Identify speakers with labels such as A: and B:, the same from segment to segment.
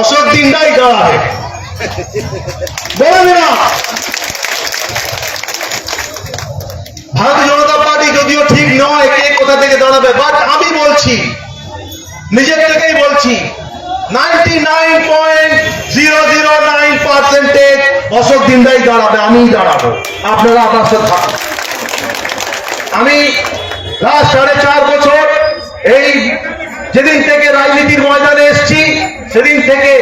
A: অশোক দিনটাই দাঁড়াবে বলে না ভারতীয় জনতা পার্টি যদিও ঠিক নয় কে কোথা থেকে দাঁড়াবে বাট আমি বলছি, নিজের থেকেই বলছি ninety nine point zero zero nine percentage Ashok দিনদাই দাঁড়াবে, আমিই দাঁড়াবো। আপনারা আমার সাথে থাকুন। আমি লাস্ট সাড়ে চার বছর এই যেদিন থেকে রাজনীতির ময়দানে এসেছি, সেদিন থেকে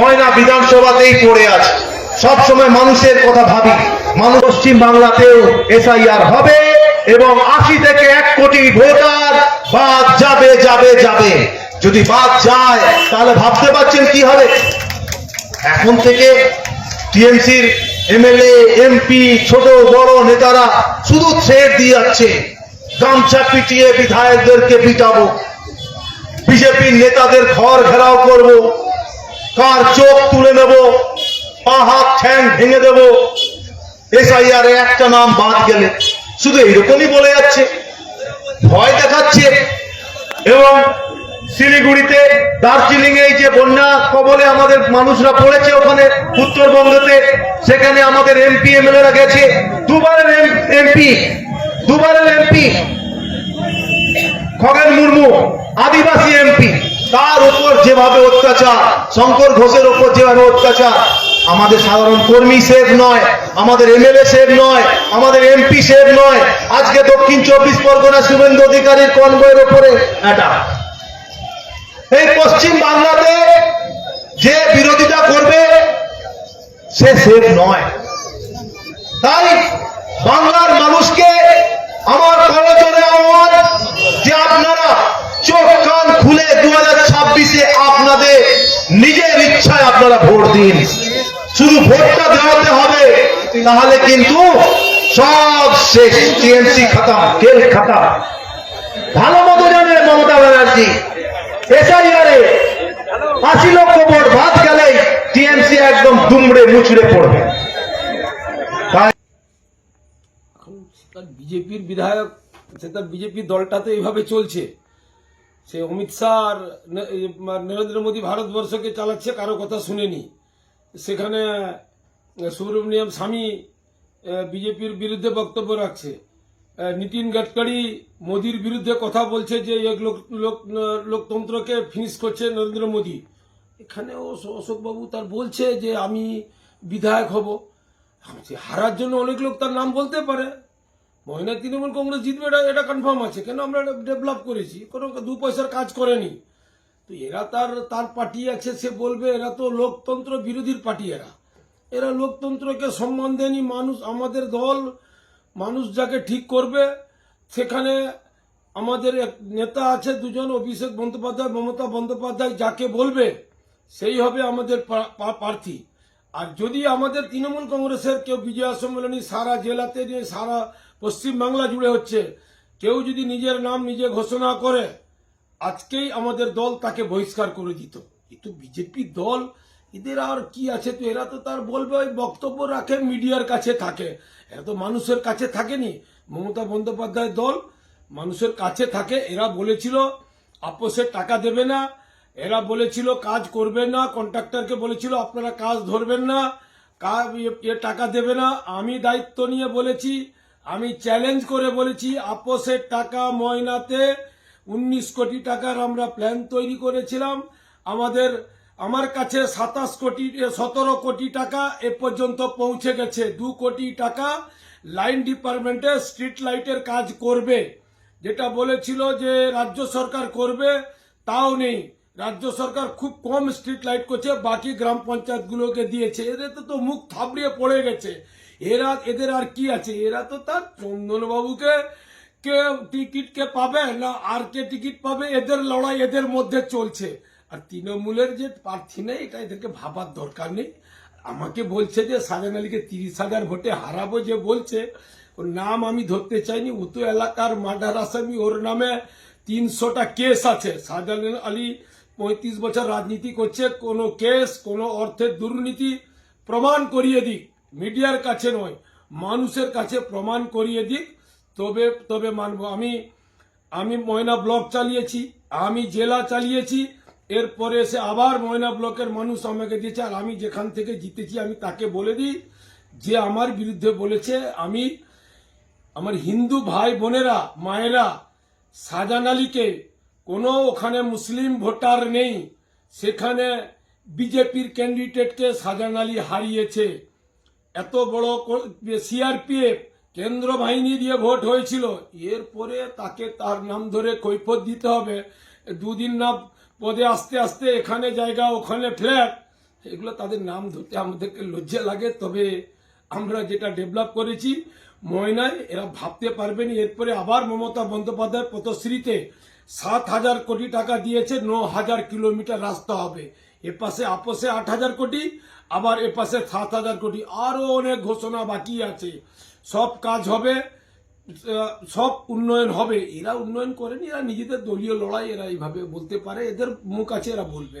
A: ময়না বিধানসভাতেই পড়ে আছে। সব সময় মানুষের কথা ভাবি, মানুষ পশ্চিম বাংলাতেও এসআইআর হবে এবং আশি থেকে এক কোটি ভোটার বাদ যাবে যাবে যাবে। যদি বাদ যায়, তাহলে ভাবতে পারছেন কি হবে? এখন থেকে টিএমসির এমএলএ, এমপি, ছোট, বড় নেতারা শুধু থ্রেড দিয়ে যাচ্ছে। গামছা পিটিয়ে বিধায়কদেরকে পিটাবো। বিজেপির নেতাদের ঘর ঘেরাও করব, কার চোখ তুলে নেব, পা হাত ঠ্যাং ভেঙে দেব এসআইআর একটা নাম বাদ গেলে। শুধু এইরকমই বলে যাচ্ছে। ভয় দেখাচ্ছে। এবং শিলিগুড়িতে দার্জিলিং এই যে বন্যা কবলে আমাদের মানুষরা পড়েছে ওখানে, উত্তরবঙ্গতে, সেখানে আমাদের এমপি, এমএলএরা গেছে। দুবারের এমপি দুবারের এমপি। খগেন মুর্মু, আদিবাসী এমপি, তার উপর যেভাবে অত্যাচার, শঙ্কর ঘোষের উপর যেভাবে অত্যাচার, আমাদের সাধারণ কর্মী সেভ নয়, আমাদের এমএলএ সেভ নয়, আমাদের এমপি সেভ নয়। আজকে দক্ষিণ চব্বিশ পরগনা শুভেন্দু অধিকারীর কনভয়ের উপরে এটা এই পশ্চিম বাংলাতে যে বিরোধিতা করবে, সে সেভ নয়। তাই বাংলার মানুষকে আমার করজোরে আহ্বান যে আপনারা চোখ কান খুলে দু ছাব্বিশে আপনাদের নিজের ইচ্ছায় আপনারা ভোট দিন। শুধু ভোটটা দেওয়াতে হবে, তাহলে কিন্তু সব শেষ। টিএমসি খাতা খেল খাতা ভালো মতো জানে মমতা ব্যানার্জি। এসআইআরে আশি লক্ষ ভোট বাদ গেলেই টিএমসি একদম দুমড়ে মুচড়ে পড়বে। তাই
B: বিজেপির বিধায়ক সে তার বিজেপি দলটাতে এইভাবে চলছে। সে অমিত শাহ আর নরেন্দ্র মোদী ভারতবর্ষকে চালাচ্ছে, কারও কথা শুনেনি। সেখানে সুব্রমণিয়াম স্বামী বিজেপির বিরুদ্ধে বক্তব্য রাখছে। নীতিন গাডকারি মোদির বিরুদ্ধে কথা বলছে যে লোক, লোক- লোকতন্ত্রকে ফিনিশ করছে নরেন্দ্র মোদী। এখানেও অশোকবাবু তার বলছে যে, আমি বিধায়ক হব। হারার জন্য অনেক লোক তার নাম বলতে পারে। মহিলা তৃণমূল কংগ্রেস জিতবে, এটা এটা কনফার্ম আছে। কেন আমরা ডেভেলপ করেছি? কোনো দু পয়সার কাজ করেনি। তো এরা তার তার পার্টি আছে, সে বলবে, এরা তো লোকতন্ত্র বিরোধীর পার্টি এরা। এরা লোকতন্ত্রকে সম্মান দেয়নি। মানুষ, আমাদের দল, মানুষ যাকে ঠিক করবে, সেখানে আমাদের এক নেতা আছে, দুজন, অভিষেক বন্দ্যোপাধ্যায়, মমতা বন্দ্যোপাধ্যায়, যাকে বলবে, সেই হবে আমাদের প্রার্থী। আর যদি আমাদের তৃণমূল কংগ্রেসের কেউ বিজয়া সম্মেলনী সারা জেলাতে নিয়ে সারা পশ্চিম বাংলা জুড়ে হচ্ছে, কেউ যদি নিজের নাম নিজে ঘোষণা করে, আজকেই আমাদের দল তাকে বহিষ্কার করে দিত। কিন্তু বিজেপি দল, এদের আর কি আছে তো? এরা তো তার বলবে, ওই বক্তব্য রাখে, মিডিয়ার কাছে থাকে। এরা তো মানুষের কাছে থাকেনি। মমতা বন্দ্যোপাধ্যায়ের দল মানুষের কাছে থাকে। এরা বলেছিল আপোষের টাকা দেবে না এরা বলেছিল, কাজ করবে না। কন্ট্রাক্টরকে বলেছিল, আপনারা কাজ ধরবেন না টাকা দেবে না। আমি দায়িত্ব নিয়ে বলেছি, আমি চ্যালেঞ্জ করে বলেছি আপোষের টাকা ময়নাতে উনিশ কোটি টাকার আমরা প্ল্যান তৈরি করেছিলাম। আমাদের, আমার কাছে সাতাশ কোটি সতেরো কোটি টাকা এ পর্যন্ত পৌঁছে গেছে। দু কোটি টাকা লাইন ডিপার্টমেন্টে স্ট্রিট লাইটের কাজ করবে। যেটা বলেছিল যে, রাজ্য সরকার করবে, তাও নেই। রাজ্য সরকার খুব কম স্ট্রিট লাইট করছে, বাকি গ্রাম পঞ্চায়েতগুলোকে দিয়েছে। এদের তো তো মুখ থাবড়িয়ে পড়ে গেছে। এরা, এদের আর কি আছে? এরা তো তার চন্দনবাবুকে কে টিকিট কে পাবে না আর কে টিকিট পাবে? এদের লড়াই এদের মধ্যে চলছে। আর তৃণমূলের যে প্রার্থী নেই, এটা এদেরকে ভাবার দরকার নেই। আমাকে বলছে যে, সাজান আলীকে তিরিশ হাজার ভোটে হারাবো যে বলছে, ওর নাম আমি ধরতে চাইনি। উতু এলাকার মার্ডার আসামি ওর নামে তিনশোটা কেস আছে। শাহজাহান আলী পঁয়ত্রিশ বছর রাজনীতি করছে, কোনো কেস, কোনো অর্থের দুর্নীতি প্রমাণ করিয়ে দিক। মিডিয়ার কাছে নয়, মানুষের কাছে প্রমাণ করিয়ে দিক। তবে তবে মানব, আমি আমি ময়না ব্লক চালিয়েছি, আমি জেলা চালিয়েছি, এরপরে এসে আবার ময়না ব্লকের মানুষ আমাকে দিয়েছে, আর আমি যেখান থেকে জিতেছি, আমি তাকে বলে দিই, যে আমার বিরুদ্ধে বলেছে, আমি, আমার হিন্দু ভাই বোনেরা মায়েরা, সাজান আলীকে কোনো ওখানে মুসলিম ভোটার নেই। সেখানে বিজেপির ক্যান্ডিডেটকে সাজান আলী হারিয়েছে। এত বড় সিআরপিএফ কেন্দ্র বাহিনী দিয়ে ভোট হয়েছিল। এরপরে তাকে তার নাম ধরে কৈফত দিতে হবে। দুদিন না পদে আস্তে আস্তে এখানে জায়গা, ওখানে ফ্ল্যাট, এগুলো তাদের নাম ধরতে আমাদেরকে লজ্জা লাগে। তবে আমরা যেটা ডেভেলপ করেছি, ময়নায় এরা ভাবতে পারবেন। এরপরে আবার মমতা বন্দ্যোপাধ্যায় পথশ্রীতে সাত হাজার কোটি টাকা দিয়েছে, ন হাজার কিলোমিটার রাস্তা হবে। এপাশে আপসে আট হাজার কোটি, আবার এপাশে সাত হাজার কোটি। আরও অনেক ঘোষণা বাকি আছে। সব কাজ হবে সব উন্নয়ন হবে। এরা উন্নয়ন করেনি, এরা নিজেদের দলীয় লড়াই এরা এইভাবে বলতে পারে। এদের মুখ আছে, এরা বলবে।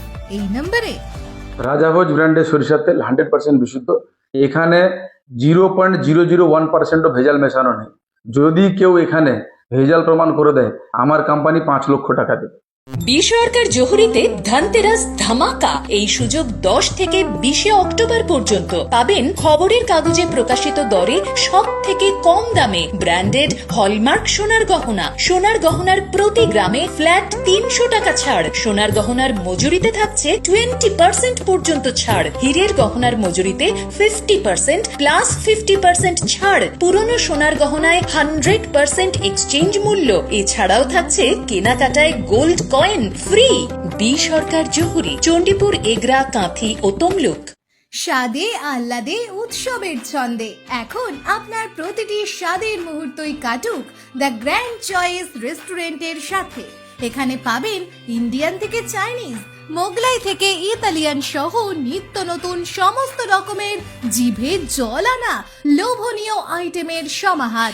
C: এই নম্বরে।
D: রাজাভোজ ব্র্যান্ডের সরিষার তেল হান্ড্রেড পার্সেন্ট বিশুদ্ধ। এখানে zero point zero zero one পার্সেন্টও ভেজাল মেশানো নেই। যদি কেউ এখানে ভেজাল প্রমাণ করে দেয়, আমার কোম্পানি পাঁচ লক্ষ টাকা দেবে।
E: বিসরকার জহুরিতে ধনতেরাস ধামাকা, এই সুযোগ দশ থেকে বিশে অক্টোবর পর্যন্ত। পাবেন খবরের কাগজে প্রকাশিত দরে সব থেকে কম দামে ব্র্যান্ডেড হলমার্ক সোনার গহনা। সোনার গহনার প্রতি গ্রামে ফ্ল্যাট তিনশো টাকা ছাড়। সোনার গহনার মজুরিতে থাকছে টোয়েন্টি পার্সেন্ট পর্যন্ত ছাড়। হীরের গহনার মজুরিতে fifty percent plus fifty percent ছাড়। পুরনো সোনার গহনায় হান্ড্রেড পার্সেন্ট এক্সচেঞ্জ মূল্য। এছাড়াও থাকছে কেনাকাটায় gold coin free B Sarkar জহুরি, Chandipur, Egra, Kanthi ও তমলুক।
C: স্বাদে, আহ্লাদে, উৎসবের ছন্দে। এখন আপনার প্রতিটি স্বাদের মুহূর্তই কাটুক দ্য গ্র্যান্ড চয়েস রেস্টুরেন্টের সাথে। এখানে পাবেন ইন্ডিয়ান থেকে চাইনিজ, মোগলাই থেকে ইতালিয়ান সহ নিত্য নতুন সমস্ত রকমের জিভে জল আনা লোভনীয় আইটেমের সমাহার।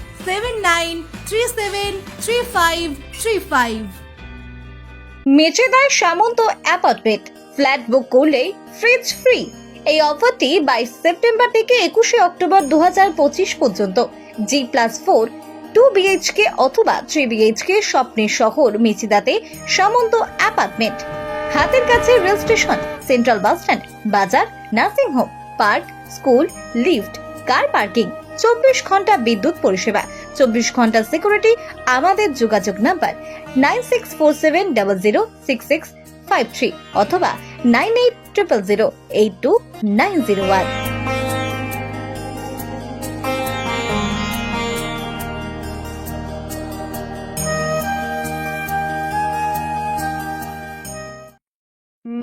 C: seven nine three seven three five three five
F: মেচেদার Samanta apartment, flat book করলেই ফ্রিজ ফ্রি এই অফারটি বাইশ সেপ্টেম্বর থেকে একুশে অক্টোবর দুহাজার পঁচিশ পর্যন্ত। G plus four two BHK অথবা থ্রি বিএইচকে স্বপ্নের শহর মেচিদাতে সামন্ত অ্যাপার্টমেন্ট। হাতের কাছে rail station, central bus stand, বাজার, nursing home, park, school, lift, car parking. চব্বিশ ঘণ্টা বিদ্যুৎ পরিষেবা, চব্বিশ ঘণ্টা সিকিউরিটি আমাদের যোগাযোগ number nine six four seven double zero six six five three অথবা nine eight triple zero eight two nine zero one.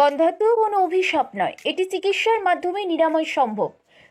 G: বন্ধাত্ম কোনো অভিশাপ নয়। এটি চিকিৎসার মাধ্যমে নিরাময় সম্ভব।